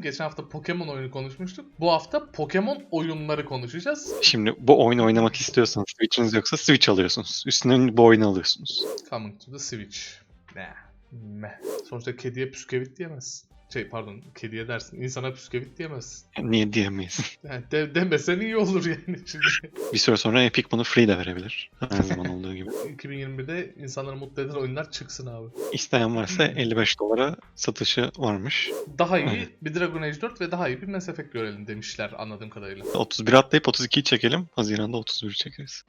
Geçen hafta Pokemon oyunu konuşmuştuk. Bu hafta Pokemon oyunları konuşacağız. Şimdi bu oyunu oynamak istiyorsanız Switch'iniz yoksa Switch alıyorsunuz. Üstüne bu oyunu alıyorsunuz. Coming to the Switch. Ne? Meh. Sonuçta kediye püskevit diyemez. Şey pardon kediye dersin. İnsana püskevit diyemez. Yani niye diyemeyiz. Yani de, demesen iyi olur yani. Şimdi bir süre sonra Epic bunu free de verebilir. Her zaman olduğu gibi. 2021'de insanları mutlu eden oyunlar çıksın abi. İsteyen varsa 55 dolara satışı varmış. Daha iyi Aynen. bir Dragon Age 4 ve daha iyi bir Mass Effect görelim demişler anladığım kadarıyla. 31 atlayıp 32'yi çekelim. Haziran'da 31'i çekeriz.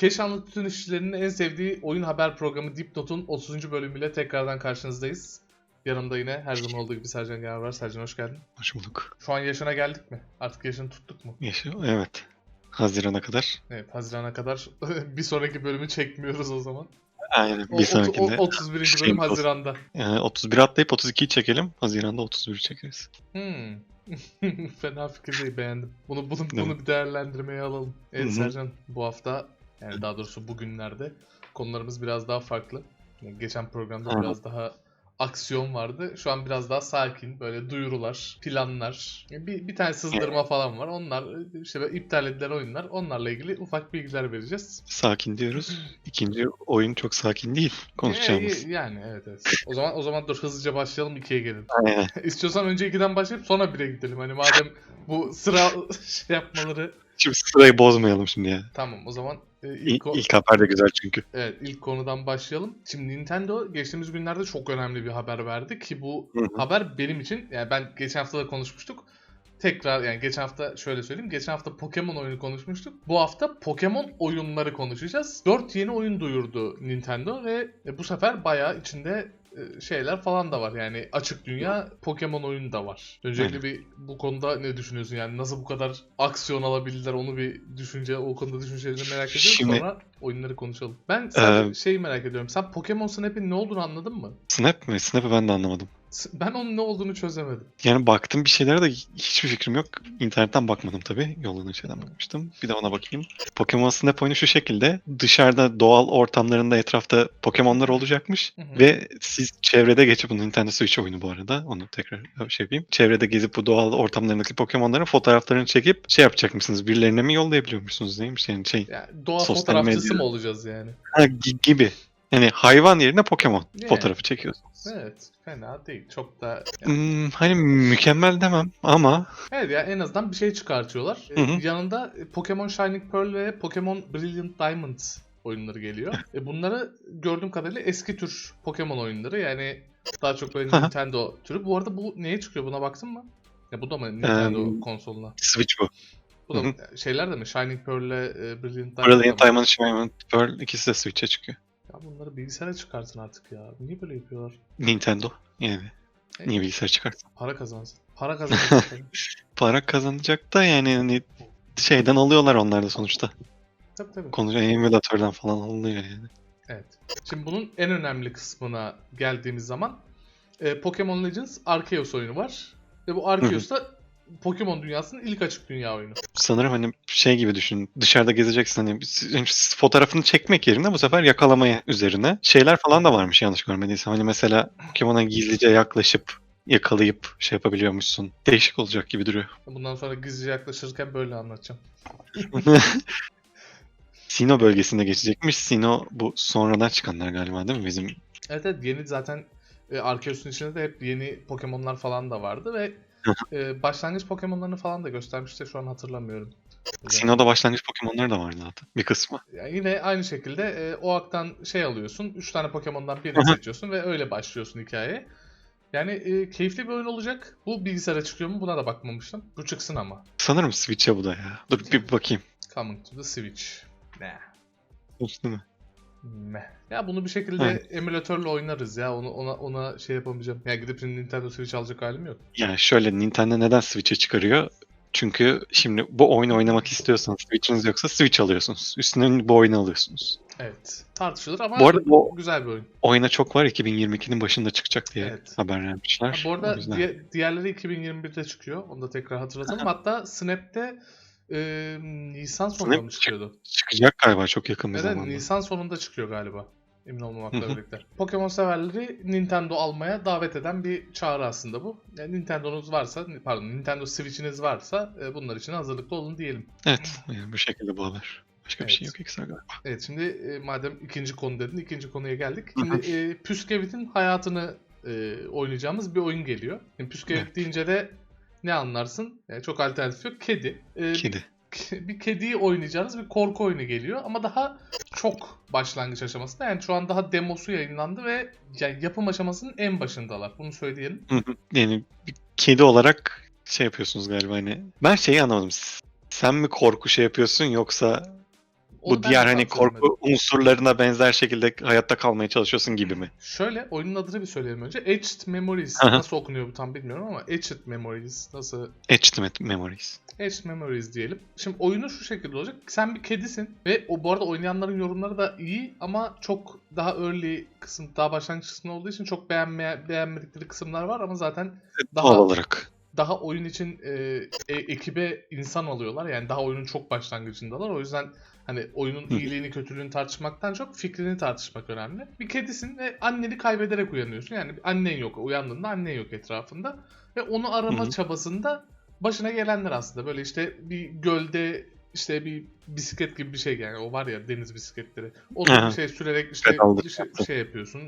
Keşanlı Tütün İşçilerinin en sevdiği oyun haber programı Dipnot'un 30. bölümüyle tekrardan karşınızdayız. Yanımda yine her zaman olduğu gibi Sercan Genel var. Sercan hoş geldin. Hoş bulduk. Şu an yaşına geldik mi? Artık yaşını tuttuk mu? Yaşa evet. Haziran'a kadar. Evet Haziran'a kadar bir sonraki bölümü çekmiyoruz o zaman. Aynen. O- Bir o- sonrakinde. o- 31. şey bölüm. Haziran'da. Yani 31 atlayıp 32'yi çekelim. Haziran'da 31'i çekeriz. Hmm. Fena fikir değil beğendim. Bunu bunu, bunu bir değerlendirmeye alalım. Evet Hı hı. Sercan bu hafta yani daha doğrusu bugünlerde konularımız biraz daha farklı. Yani geçen programda biraz daha aksiyon vardı. Şu an biraz daha sakin. Böyle duyurular, planlar. Bir, bir tane sızdırma falan var. Onlar işte böyle iptal edilen oyunlar. Onlarla ilgili ufak bilgiler vereceğiz. Sakin diyoruz. İkinci oyun çok sakin değil. Konuşacağımız. Ee, yani evet evet. O zaman o zaman dur hızlıca başlayalım ikiye. Aynen. İstiyorsan önce 2'den başlayıp sonra 1'e gidelim. Hani madem bu sıra şey yapmaları Şimdi sırayı bozmayalım şimdi ya. tamam o zaman e, ilk, İlk, ilk haber de güzel çünkü. evet, ilk konudan başlayalım. Şimdi Nintendo geçtiğimiz günlerde çok önemli bir haber verdi ki bu Hı hı. haber benim için yani ben geçen hafta da konuşmuştuk. Tekrar yani geçen hafta şöyle söyleyeyim. Geçen hafta Pokemon oyunu konuşmuştuk. Bu hafta Pokemon oyunları konuşacağız. 4 yeni oyun duyurdu Nintendo ve e, bu sefer bayağı içinde şeyler falan da var. Yani açık dünya Pokemon oyunu da var. Öncelikle bir bu konuda ne düşünüyorsun? Yani nasıl bu kadar aksiyon alabildiler onu bir düşünce o konuda düşüncelerini merak ediyorum. Şimdi- Sonra oyunları konuşalım. Ben sadece şeyi merak ediyorum. Sen Pokemon Snap'in ne olduğunu anladın mı? Snap mi? Snap'ı ben de anlamadım. Ben onun ne olduğunu çözemedim. Yani baktım bir şeylere de hiçbir fikrim yok. İnternetten bakmadım tabii. Yoldan şeyden bakmıştım. Bir de ona bakayım. Pokemon Snap oyunu şu şekilde. Dışarıda doğal ortamlarında etrafta Pokemon'lar olacakmış. Hı hı. Ve siz çevrede geçip bu Nintendo Switch oyunu bu arada. Onu tekrar şey yapayım. Çevrede gezip bu doğal ortamlarındaki Pokemon'ların fotoğraflarını çekip şey yapacakmışsınız. Birilerine mi yollayabiliyormuşsunuz neymiş yani şey. Yani doğa fotoğrafçısı medya. mı olacağız yani? Ha, gi- gibi. Yani hayvan yerine Pokemon Yani. fotoğrafı çekiyorsunuz. Evet, fena değil. Çok da Hmm, hani mükemmel demem ama Evet ya en azından bir şey çıkartıyorlar. Hı hı. Ee, yanında Pokemon Shining Pearl ve Pokemon Brilliant Diamond oyunları geliyor. e bunları gördüğüm kadarıyla eski tür Pokemon oyunları yani daha çok böyle Hı hı. Nintendo türü. Bu arada bu neye çıkıyor buna baktın mı? Ya bu da mı Nintendo Em, konsoluna? Switch bu. Bu da hı şeyler de mi? Shining Pearl ile e, Brilliant Diamond. Brilliant Diamond, Shining Pearl ikisi de Switch'e çıkıyor. Bunları bilgisayara çıkartın artık ya. Niye böyle yapıyorlar? Nintendo yani. Niye bilgisayar çıkartsın? Para kazansın. Para kazansın. Para kazanacak da yani hani şeyden alıyorlar onlar da sonuçta. tabii tabii. Konuşan emülatörden falan alınıyor yani. Evet. Şimdi bunun en önemli kısmına geldiğimiz zaman e, Pokemon Legends Arceus oyunu var. Ve bu Arceus da Pokemon dünyasının ilk açık dünya oyunu. Sanırım hani şey gibi düşün. Dışarıda gezeceksin hani fotoğrafını çekmek yerine bu sefer yakalamaya üzerine şeyler falan da varmış yanlış görmediysem. Hani mesela Pokemon'a gizlice yaklaşıp yakalayıp şey yapabiliyormuşsun. Değişik olacak gibi duruyor. Bundan sonra gizlice yaklaşırken böyle anlatacağım. Sino bölgesinde geçecekmiş. Sino bu sonradan çıkanlar galiba değil mi? Bizim Evet evet yeni zaten e, Arceus'un içinde de hep yeni Pokemon'lar falan da vardı ve e, başlangıç Pokemon'larını falan da göstermişti şu an hatırlamıyorum. Sino'da başlangıç Pokemon'ları da vardı zaten. Bir kısmı. Yani yine aynı şekilde e, o aktan şey alıyorsun. 3 tane Pokemon'dan birini seçiyorsun ve öyle başlıyorsun hikayeye. Yani e, keyifli bir oyun olacak. Bu bilgisayara çıkıyor mu? Buna da bakmamıştım. Bu çıksın ama. Sanırım Switch'e bu da ya. Dur bir bakayım. Coming to the Switch. Ne? Değil mi? Meh. Ya bunu bir şekilde Evet. emülatörle oynarız ya. Onu ona ona şey yapamayacağım. Ya gidip şimdi Nintendo Switch alacak halim yok. Yani şöyle Nintendo neden Switch'e çıkarıyor? Çünkü şimdi bu oyunu oynamak istiyorsanız Switch'iniz yoksa Switch alıyorsunuz. Üstüne bu oyunu alıyorsunuz. Evet. Tartışılır ama Bu arada bu güzel bir oyun. oyuna çok var 2022'nin başında çıkacak diye Evet. haber Ha, vermişler. bu arada diye- diğerleri 2021'de çıkıyor. Onu da tekrar hatırlatalım. Hatta Snap'te e, Nisan sonunda mı çıkıyordu? Çıkacak galiba çok yakın bir Evet, zamanda. Nisan sonunda çıkıyor galiba. Emin olmamakla birlikte. Pokemon severleri Nintendo almaya davet eden bir çağrı aslında bu. Yani Nintendo'nuz varsa, pardon Nintendo Switch'iniz varsa e, bunlar için hazırlıklı olun diyelim. Evet. Yani bu şekilde bu haber. Başka bir Evet. şey yok ekstra galiba. Evet şimdi e, madem ikinci konu dedin, ikinci konuya geldik. Şimdi e, Püskevit'in hayatını e, oynayacağımız bir oyun geliyor. Şimdi Püskevit Evet. deyince de ne anlarsın? Yani çok alternatif yok. Kedi. E, Kedi. bir kediyi oynayacağınız bir korku oyunu geliyor ama daha çok başlangıç aşamasında. Yani şu an daha demosu yayınlandı ve yani yapım aşamasının en başındalar. Bunu söyleyelim. Yani bir kedi olarak şey yapıyorsunuz galiba hani. Ben şeyi anlamadım. Sen mi korku şey yapıyorsun yoksa Onu bu ben diğer de hani tam korku çözemedim. unsurlarına benzer şekilde hayatta kalmaya çalışıyorsun gibi mi? Şöyle oyunun adını bir söyleyelim önce. Etched Memories. Aha. Nasıl okunuyor bu tam bilmiyorum ama Etched Memories. Nasıl Etched Memories. Edge Memories diyelim. Şimdi oyunu şu şekilde olacak. Sen bir kedisin ve o bu arada oynayanların yorumları da iyi ama çok daha early kısım, daha başlangıç kısmı olduğu için çok beğenmeye, beğenmedikleri kısımlar var ama zaten daha Doğal olarak. Daha oyun için e, e- ekibe insan alıyorlar. Yani daha oyunun çok başlangıcındalar. O yüzden hani oyunun iyiliğini kötülüğünü tartışmaktan çok fikrini tartışmak önemli. Bir kedisin ve anneni kaybederek uyanıyorsun. Yani annen yok. Uyandığında annen yok etrafında. Ve onu arama çabasında başına gelenler aslında. Böyle işte bir gölde işte bir bisiklet gibi bir şey yani o var ya deniz bisikletleri. O bir şey sürerek işte şey, şey yapıyorsun.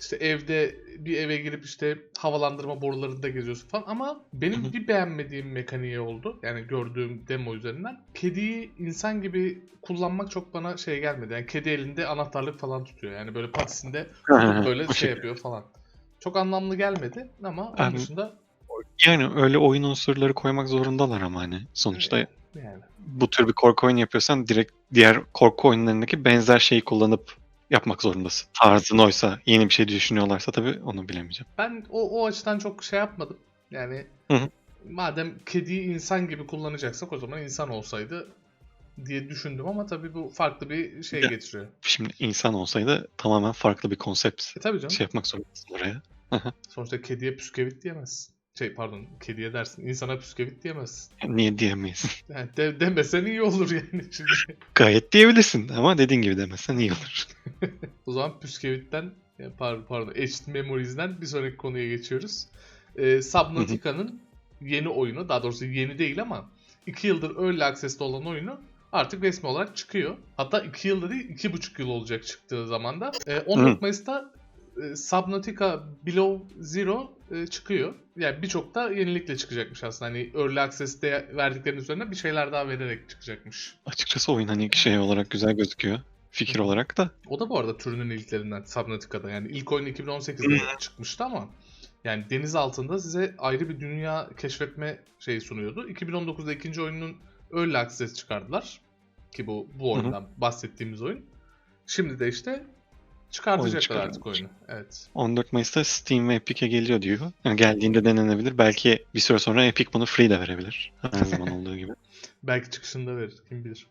İşte evde bir eve girip işte havalandırma borularında geziyorsun falan ama benim bir beğenmediğim mekaniği oldu. Yani gördüğüm demo üzerinden. Kediyi insan gibi kullanmak çok bana şey gelmedi. Yani kedi elinde anahtarlık falan tutuyor. Yani böyle patisinde böyle şey yapıyor falan. Çok anlamlı gelmedi ama onun Ben- dışında Yani öyle oyun unsurları koymak zorundalar ama hani sonuçta yani bu tür bir korku oyunu yapıyorsan direkt diğer korku oyunlarındaki benzer şeyi kullanıp yapmak zorundasın. Tarzın oysa yeni bir şey düşünüyorlarsa tabii onu bilemeyeceğim. Ben o, o açıdan çok şey yapmadım. Yani Hı hı. madem kediyi insan gibi kullanacaksak o zaman insan olsaydı diye düşündüm ama tabii bu farklı bir şey Ya. getiriyor. Şimdi insan olsaydı tamamen farklı bir konsept E tabii canım. şey yapmak zorundasın oraya. Sonuçta kediye püskevit diyemezsin. Şey pardon kediye dersin. insana püskevit diyemezsin. Niye diyemeyiz? Yani de, demesen iyi olur yani. Şimdi. Gayet diyebilirsin ama dediğin gibi demezsen iyi olur. o zaman püskevitten yani pardon, pardon Etched Memories'den bir sonraki konuya geçiyoruz. Ee, Subnautica'nın yeni oyunu daha doğrusu yeni değil ama 2 yıldır Early Access'te olan oyunu artık resmi olarak çıkıyor. Hatta 2 yılda değil 2,5 yıl olacak çıktığı zaman da. Ee, 14 Mayıs'ta e, Subnautica Below Zero e, çıkıyor. Yani birçok da yenilikle çıkacakmış aslında. Hani Early Access'te verdiklerinin üzerine bir şeyler daha vererek çıkacakmış. Açıkçası oyun hani şey olarak güzel gözüküyor. Fikir olarak da. O da bu arada türünün ilklerinden Subnautica'da. Yani ilk oyun 2018'de çıkmıştı ama yani deniz altında size ayrı bir dünya keşfetme şeyi sunuyordu. 2019'da ikinci oyunun Early Access çıkardılar. Ki bu bu oyundan bahsettiğimiz oyun. Şimdi de işte çıkartacaklar çıkarıyorlar. artık oyunu. Evet. 14 Mayıs'ta Steam ve Epic'e geliyor diyor. Yani geldiğinde denenebilir. Belki bir süre sonra Epic bunu free de verebilir. Her zaman olduğu gibi. Belki çıkışında verir. Kim bilir.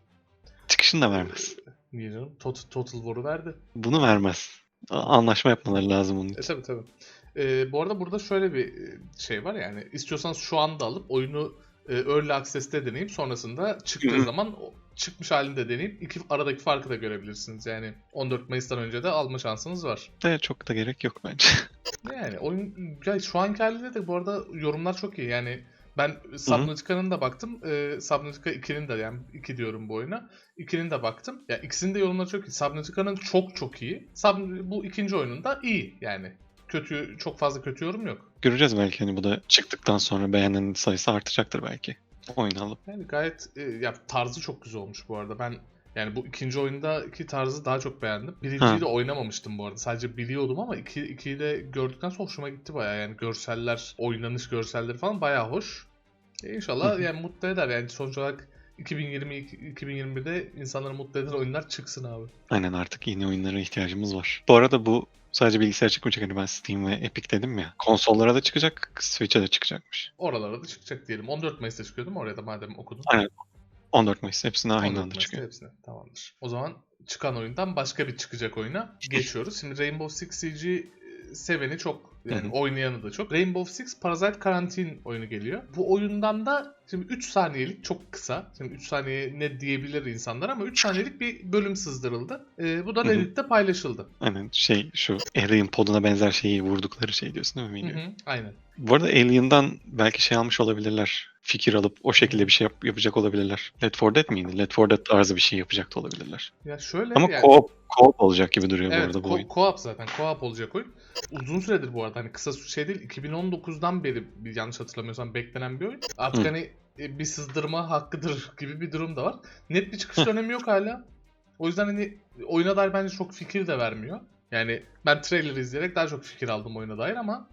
Çıkışını da vermez. Niye canım? Tot- Total War'u verdi. Bunu vermez. Anlaşma yapmaları lazım onun E için. tabi tabi. Ee, bu arada burada şöyle bir e, şey var yani istiyorsanız şu anda alıp oyunu e, Early Access'te deneyip sonrasında çıktığı zaman o çıkmış halinde deneyip iki aradaki farkı da görebilirsiniz. Yani 14 Mayıs'tan önce de alma şansınız var. De çok da gerek yok bence. Yani oyun ya şu anki haliyle de bu arada yorumlar çok iyi. Yani ben Subnautica'nın da baktım. E, Subnautica 2'nin de yani 2 diyorum bu oyuna. 2'nin de baktım. Ya ikisinin de yorumları çok iyi. Subnautica'nın çok çok iyi. Sub, bu ikinci oyunun da iyi yani. Kötü çok fazla kötü yorum yok. Göreceğiz belki hani bu da çıktıktan sonra beğenen sayısı artacaktır belki. Oyun alıp. Yani gayet e, ya tarzı çok güzel olmuş bu arada. Ben yani bu ikinci oyundaki tarzı daha çok beğendim. Birinciyi de oynamamıştım bu arada. Sadece biliyordum ama iki, ikiyi de gördükten sonra hoşuma gitti bayağı. Yani görseller, oynanış görselleri falan bayağı hoş. E, inşallah yani mutlu eder. Yani sonuç olarak 2020 2021'de insanları mutlu eden oyunlar çıksın abi. Aynen artık yeni oyunlara ihtiyacımız var. Bu arada bu sadece bilgisayar çıkmayacak. Hani ben Steam ve Epic dedim ya. Konsollara da çıkacak, Switch'e de çıkacakmış. Oralara da çıkacak diyelim. 14 Mayıs'ta çıkıyor değil mi oraya da madem okudun? Aynen. 14 Mayıs hepsine aynı 14 anda çıkıyor. hepsine. Tamamdır. O zaman çıkan oyundan başka bir çıkacak oyuna geçiyoruz. Şimdi Rainbow Six Siege'i e, seveni çok. Yani oynayanı da çok. Rainbow Six Parasite Quarantine oyunu geliyor. Bu oyundan da şimdi 3 saniyelik çok kısa. Şimdi 3 saniye ne diyebilir insanlar ama 3 saniyelik bir bölüm sızdırıldı. Ee, bu da. Reddit'te paylaşıldı. Aynen şey şu Alien poduna benzer şeyi vurdukları şey diyorsun değil mi? Hı, aynen. Bu arada Alien'dan belki şey almış olabilirler. Fikir alıp o şekilde bir şey yap- yapacak olabilirler. Left 4 Dead miydi? Left 4 Dead tarzı bir şey yapacak da olabilirler. Ya şöyle Ama yani, co-op, co-op olacak gibi duruyor bu Evet, arada bu ko- oyun. co-op zaten. Co-op olacak oyun. Uzun süredir bu arada hani kısa şey değil 2019'dan beri yanlış hatırlamıyorsam beklenen bir oyun. Artık Hı. hani e, bir sızdırma hakkıdır gibi bir durum da var. Net bir çıkış dönemi yok hala. O yüzden hani oyuna dair bence çok fikir de vermiyor. Yani ben trailer izleyerek daha çok fikir aldım oyuna dair ama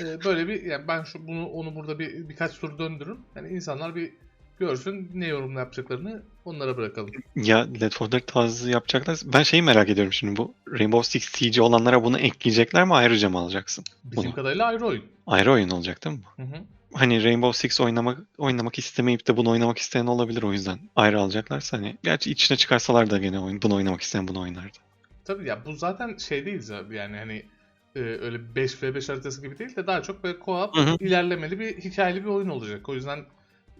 e, böyle bir yani ben şu bunu onu burada bir birkaç tur döndürürüm. Yani insanlar bir görsün ne yorum yapacaklarını onlara bırakalım. Ya Left 4 Dead tarzı yapacaklar. Ben şeyi merak ediyorum şimdi bu Rainbow Six Siege olanlara bunu ekleyecekler mi ayrıca mı alacaksın? Bizim Bunu. kadarıyla ayrı oyun. Ayrı oyun olacak değil mi? Hı hı. Hani Rainbow Six oynamak oynamak istemeyip de bunu oynamak isteyen olabilir o yüzden. Ayrı alacaklarsa hani gerçi içine çıkarsalar da gene oyun bunu oynamak isteyen bunu oynardı. Tabii ya bu zaten şey değil zaten yani hani e, öyle 5v5 haritası gibi değil de daha çok böyle co-op ilerlemeli bir hikayeli bir oyun olacak. O yüzden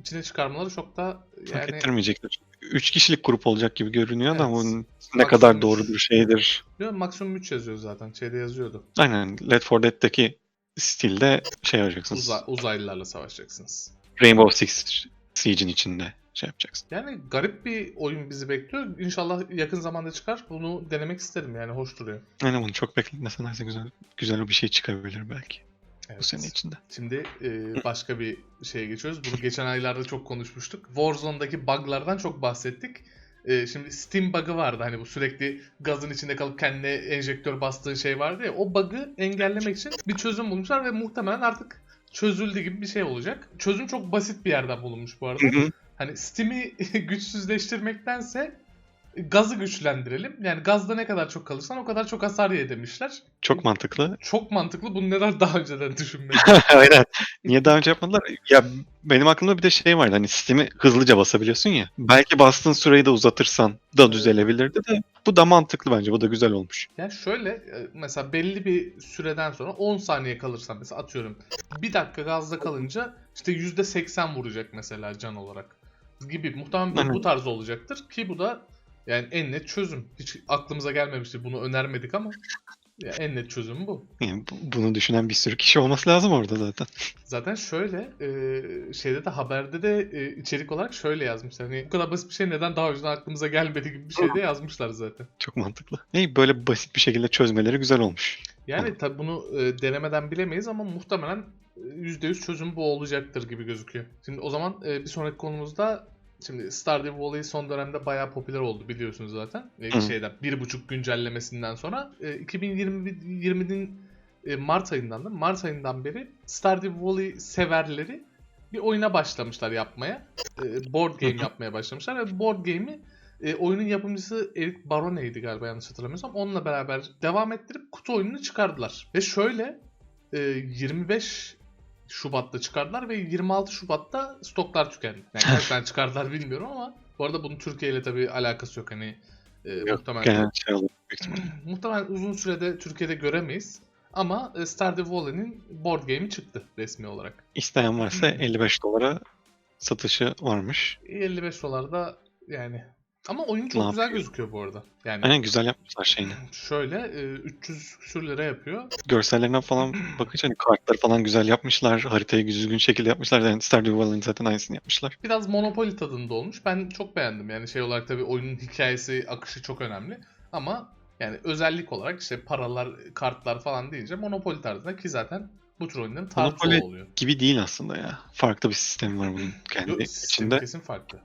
içine çıkarmaları çok da yani ettirmeyecekler. 3 kişilik grup olacak gibi görünüyor Evet. bu ne Maksimum kadar üç. doğru bir şeydir. Yok, maksimum 3 yazıyor zaten. Şeyde yazıyordu. Aynen Left 4 Dead'deki stilde şey yapacaksınız. Uza- uzaylılarla savaşacaksınız. Rainbow Six Siege'in içinde şey yapacaksın. Yani garip bir oyun bizi bekliyor. İnşallah yakın zamanda çıkar. Bunu denemek isterim yani hoş duruyor. Aynen bunu çok bekletmeselerse güzel güzel bir şey çıkabilir belki bu Evet. sene içinde. Şimdi e, başka bir şeye geçiyoruz. Bunu geçen aylarda çok konuşmuştuk. Warzone'daki bug'lardan çok bahsettik. E, şimdi Steam bug'ı vardı hani bu sürekli gazın içinde kalıp kendine enjektör bastığın şey vardı ya. O bug'ı engellemek için bir çözüm bulmuşlar ve muhtemelen artık çözüldü gibi bir şey olacak. Çözüm çok basit bir yerden bulunmuş bu arada. Hı hı. Hani Steam'i güçsüzleştirmektense gazı güçlendirelim. Yani gazda ne kadar çok kalırsan o kadar çok hasar ye demişler. Çok mantıklı. Çok mantıklı. Bunu neden daha önceden düşünmedim? Aynen. Niye daha önce yapmadılar? Ya benim aklımda bir de şey vardı. Hani sistemi hızlıca basabiliyorsun ya. Belki bastığın süreyi de uzatırsan da düzelebilirdi de. Bu da mantıklı bence. Bu da güzel olmuş. Yani şöyle e, mesela belli bir süreden sonra 10 saniye kalırsan mesela atıyorum bir dakika gazda kalınca işte %80 vuracak mesela can olarak gibi muhtemelen bu- tarz olacaktır ki bu da yani en net çözüm. Hiç aklımıza gelmemişti bunu önermedik ama ya en net çözüm bu. Yani bu- bunu düşünen bir sürü kişi olması lazım orada zaten. Zaten şöyle e, şeyde de haberde de e, içerik olarak şöyle yazmışlar. Hani bu kadar basit bir şey neden daha önceden aklımıza gelmedi gibi bir şey de yazmışlar zaten. Çok mantıklı. Ne böyle basit bir şekilde çözmeleri güzel olmuş. Yani tabi bunu e, denemeden bilemeyiz ama muhtemelen e, %100 çözüm bu olacaktır gibi gözüküyor. Şimdi o zaman e, bir sonraki konumuzda şimdi Stardew Valley son dönemde bayağı popüler oldu biliyorsunuz zaten. E, Hı. şeyden bir buçuk güncellemesinden sonra e, 2020'nin e, Mart ayından da Mart ayından beri Stardew Valley severleri bir oyuna başlamışlar yapmaya. E, board game yapmaya başlamışlar ve board game'i e, oyunun yapımcısı Eric Barone'ydi galiba yanlış hatırlamıyorsam. Onunla beraber devam ettirip kutu oyununu çıkardılar. Ve şöyle e, 25 Şubat'ta çıkardılar ve 26 Şubat'ta stoklar tükendi. Yani gerçekten çıkardılar bilmiyorum ama bu arada bunun Türkiye ile tabii alakası yok. Hani e, muhtemelen, Genel şey olur muhtemelen uzun sürede Türkiye'de göremeyiz. Ama e, Stardew Valley'nin board game'i çıktı resmi olarak. İsteyen varsa 55 dolara satışı varmış. 55 dolarda yani. Ama oyun çok Ne güzel yapıyor? gözüküyor bu arada. Yani Aynen güzel yapmışlar şeyini. şöyle e, 300 küsür lira yapıyor. Görsellerine falan bakınca hani kartları falan güzel yapmışlar. Haritayı düzgün şekilde yapmışlar. Yani Stardew Valley'in zaten aynısını yapmışlar. Biraz Monopoly tadında olmuş. Ben çok beğendim. Yani şey olarak tabii oyunun hikayesi, akışı çok önemli. Ama yani özellik olarak işte paralar, kartlar falan deyince Monopoly tarzında ki zaten bu tür oyunların tarzı Monopoly- o oluyor. Gibi değil aslında ya. Farklı bir sistem var bunun kendi Yok, sistemi içinde. kesin farklı.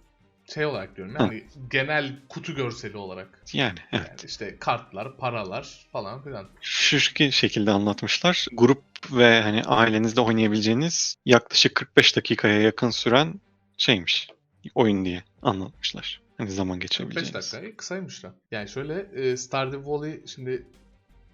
Şey olarak diyorum yani genel kutu görseli olarak. Yani evet. Yani işte kartlar, paralar falan filan. Şu şekilde anlatmışlar. Grup ve hani ailenizle oynayabileceğiniz yaklaşık 45 dakikaya yakın süren şeymiş. Oyun diye anlatmışlar. Hani zaman 5 geçirebileceğiniz. dakika iyi, kısaymış da. Yani şöyle e, Stardew Valley şimdi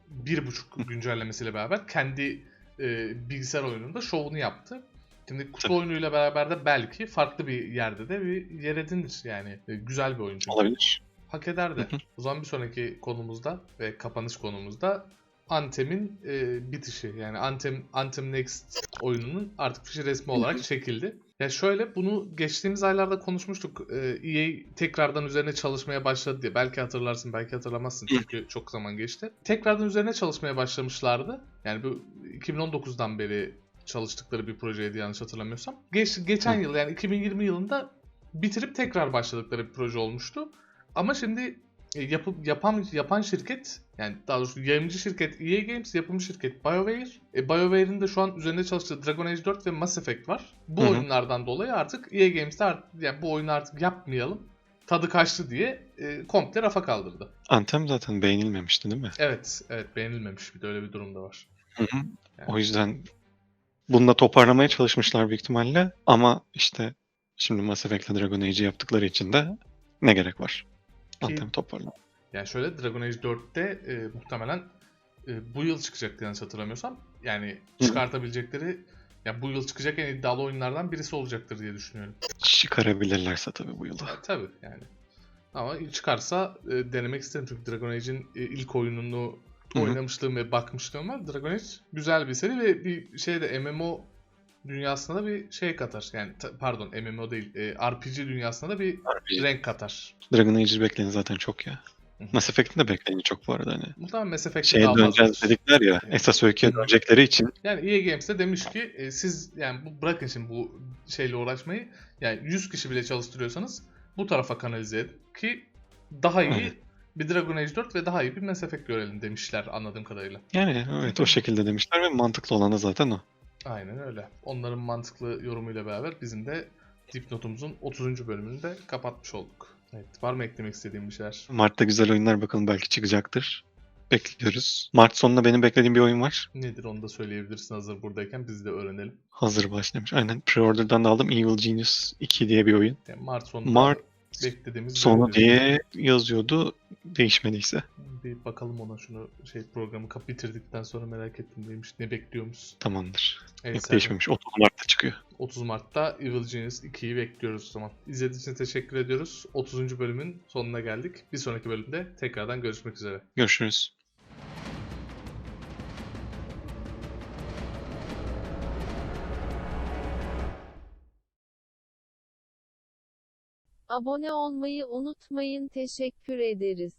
bir buçuk güncellemesiyle beraber kendi e, bilgisayar oyununda şovunu yaptı. Şimdi kutu Tabii. oyunuyla beraber de belki farklı bir yerde de bir yer edinir. Yani e, güzel bir oyuncu. Olabilir. Hak eder de. Hı hı. O zaman bir sonraki konumuzda ve kapanış konumuzda Anthem'in e, bitişi. Yani Anthem, Anthem Next oyununun artık fişi resmi olarak çekildi. Ya şöyle bunu geçtiğimiz aylarda konuşmuştuk. Ee, EA tekrardan üzerine çalışmaya başladı diye. Belki hatırlarsın, belki hatırlamazsın çünkü çok zaman geçti. Tekrardan üzerine çalışmaya başlamışlardı. Yani bu 2019'dan beri çalıştıkları bir projeydi yanlış hatırlamıyorsam. Geç, geçen Hı. yıl yani 2020 yılında bitirip tekrar başladıkları bir proje olmuştu. Ama şimdi e, yapıp yapan yapan şirket yani daha doğrusu yayıncı şirket EA Games, yapımı şirket BioWare. E, BioWare'in de şu an üzerinde çalıştığı Dragon Age 4 ve Mass Effect var. Bu Hı hı. oyunlardan dolayı artık EA Games'te artık, yani bu oyunu artık yapmayalım. Tadı kaçtı diye e, komple rafa kaldırdı. Anthem zaten beğenilmemişti değil mi? Evet, evet beğenilmemiş bir de öyle bir durum da var. Yani- O yüzden bunu da toparlamaya çalışmışlar büyük ihtimalle. Ama işte şimdi Mass Effect'le Dragon Age'i yaptıkları için de ne gerek var? Anthem toparlan. Yani şöyle Dragon Age 4'te e, muhtemelen e, bu yıl çıkacaktı yanlış hatırlamıyorsam. Yani çıkartabilecekleri ya bu yıl çıkacak en iddialı oyunlardan birisi olacaktır diye düşünüyorum. Çıkarabilirlerse tabii bu yılda. Ya, tabii yani. Ama çıkarsa e, denemek isterim çünkü Dragon Age'in e, ilk oyununu Hı hı. oynamışlığım ve bakmışlığım var. Dragon Age güzel bir seri ve bir şeyde MMO dünyasına da bir şey katar. Yani pardon MMO değil e, RPG dünyasına da bir renk katar. Dragon Age'i bekleyin zaten çok ya. Hı hı. Mass Effect'in de bekleyin çok bu arada hani. Muhtemelen Mass Effect'te Şeye daha döneceğiz fazladır. dedikler ya. Yani. Esas öyküye dönecekleri için Yani EA Games de demiş ki e, siz yani bu, bırakın şimdi bu şeyle uğraşmayı. Yani 100 kişi bile çalıştırıyorsanız bu tarafa kanalize edin ki daha iyi. Bir Dragon Age 4 ve daha iyi bir Mass Effect görelim demişler anladığım kadarıyla. yani evet o şekilde demişler ve mantıklı olan da zaten o. Aynen öyle. Onların mantıklı yorumuyla beraber bizim de dipnotumuzun 30. bölümünü de kapatmış olduk. Evet, var mı eklemek istediğim bir şeyler? Mart'ta güzel oyunlar bakalım belki çıkacaktır. Bekliyoruz. Mart sonunda benim beklediğim bir oyun var. Nedir onu da söyleyebilirsin hazır buradayken biz de öğrenelim. Hazır başlamış. Aynen pre-order'dan da aldım. Evil Genius 2 diye bir oyun. Yani Mart sonunda Mart beklediğimiz Sonu diye yazıyordu. Değişmediyse. Bir bakalım ona şunu şey programı kap bitirdikten sonra merak ettim neymiş ne bekliyormuş. Tamamdır. Evet, değişmemiş. 30 Mart'ta çıkıyor. 30 Mart'ta Evil Genius 2'yi bekliyoruz o zaman. İzlediğiniz için teşekkür ediyoruz. 30. bölümün sonuna geldik. Bir sonraki bölümde tekrardan görüşmek üzere. Görüşürüz. Abone olmayı unutmayın. Teşekkür ederiz.